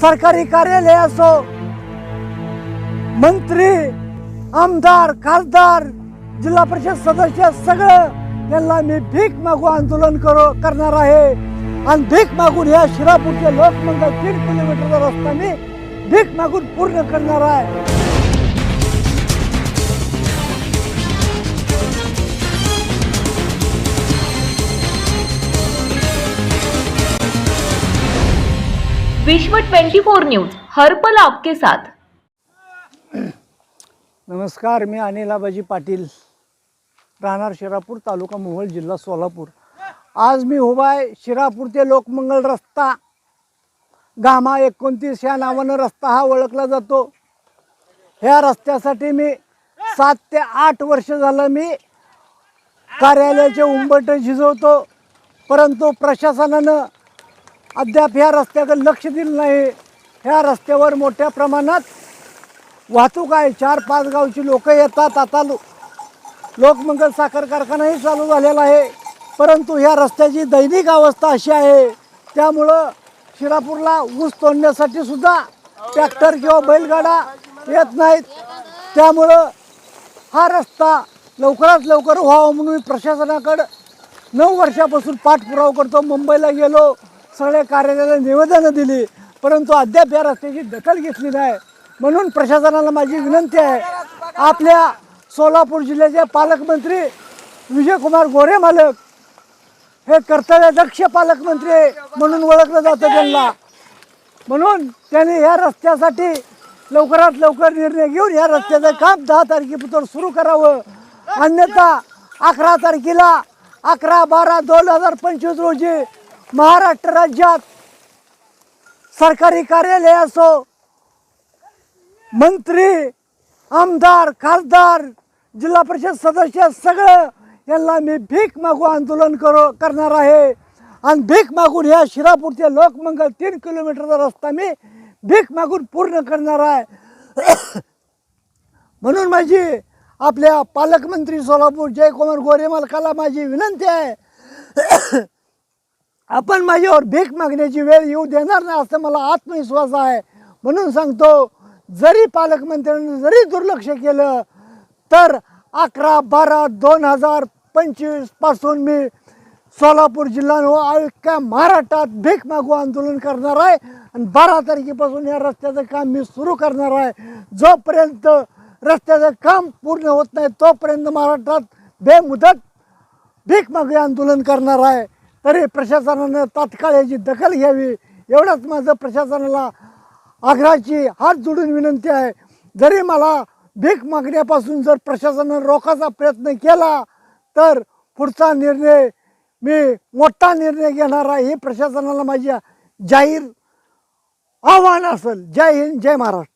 सरकारी कार्यालय असो मंत्री आमदार खासदार जिल्हा परिषद सदस्य सगळं यांना मी भीक मागू आंदोलन करो करणार आहे. आणि भीक मागून या शिरापूरचे लोकमंगल तीन किलोमीटरचा रस्ता मी भीक मागून पूर्ण करणार आहे. विश्व 24 न्यूज हर पल आपके साथ. नमस्कार मी अनिल आबाजी पाटील राहणार शिरापूर तालुका मोहोळ जिल्हा सोलापूर. आज मी उभा आहे शिरापूर ते लोकमंगल रस्ता. गामा एकोणतीस या नावानं रस्ता हा ओळखला जातो. ह्या रस्त्यासाठी मी सात ते आठ वर्ष झालं मी कार्यालयाचे उंबट झिजवतो परंतु प्रशासनानं अद्याप ह्या रस्त्याकडे लक्ष दिलं नाही. ह्या रस्त्यावर मोठ्या प्रमाणात वाहतूक आहे. चार पाच गावची लोक येतात. आता लो लोकमंगल साखर कारखानाही चालू झालेला आहे. परंतु ह्या रस्त्याची दैनिक अवस्था अशी आहे. त्यामुळं शिरापूरला ऊस तोडण्यासाठी सुद्धा ट्रॅक्टर किंवा बैलगाडा येत नाहीत. त्यामुळं हा रस्ता लवकरात लवकर व्हावा म्हणून मी प्रशासनाकडं नऊ वर्षापासून पाठपुरावा करतो. मुंबईला गेलो. सगळ्या कार्यालयाला निवेदनं दिली परंतु अद्याप या रस्त्याची दखल घेतली नाही. म्हणून प्रशासनाला माझी विनंती आहे आपल्या सोलापूर जिल्ह्याचे पालकमंत्री विजयकुमार गोरे मालक हे कर्तव्यदक्ष पालकमंत्री म्हणून ओळखलं जातं त्यांना. म्हणून त्यांनी या रस्त्यासाठी लवकरात लवकर निर्णय घेऊन या रस्त्याचं काम दहा तारखेपासून सुरू करावं. अन्यथा अकरा तारखेला अकरा बारा दोन हजार पंचवीस रोजी महाराष्ट्र राज्यात सरकारी कार्यालय असो मंत्री आमदार खासदार जिल्हा परिषद सदस्य सगळं यांना मी भीक मागू आंदोलन करो करणार आहे. आणि भीक मागून या शिरापूरचे लोकमंगल तीन किलोमीटरचा रस्ता मी भीक मागून पूर्ण करणार आहे. म्हणून माझी आपल्या पालकमंत्री सोलापूर जयकुमार गोरेमालकाला माझी विनंती आहे. आपण माझ्यावर भीक मागण्याची वेळ येऊ देणार नाही असं मला आत्मविश्वास आहे. म्हणून सांगतो जरी पालकमंत्र्यांनी जरी दुर्लक्ष केलं तर अकरा बारा दोन हजार पंचवीसपासून मी सोलापूर जिल्हा व अख्ख्या महाराष्ट्रात भीक मागू आंदोलन करणार आहे. आणि बारा तारखेपासून या रस्त्याचं काम मी सुरू करणार आहे. जोपर्यंत रस्त्याचं काम पूर्ण होत नाही तोपर्यंत महाराष्ट्रात बेमुदत भीक मागू आंदोलन करणार आहे. तरी प्रशासनानं तात्काळ याची दखल घ्यावी. एवढंच माझं प्रशासनाला आग्रहाची हात जोडून विनंती आहे. जरी मला भीक मागण्यापासून जर प्रशासनानं रोखायचा प्रयत्न केला तर पुढचा निर्णय मी मोठा निर्णय घेणार आहे हे प्रशासनाला माझी जाहीर आव्हान असेल. जय हिंद जय महाराष्ट्र.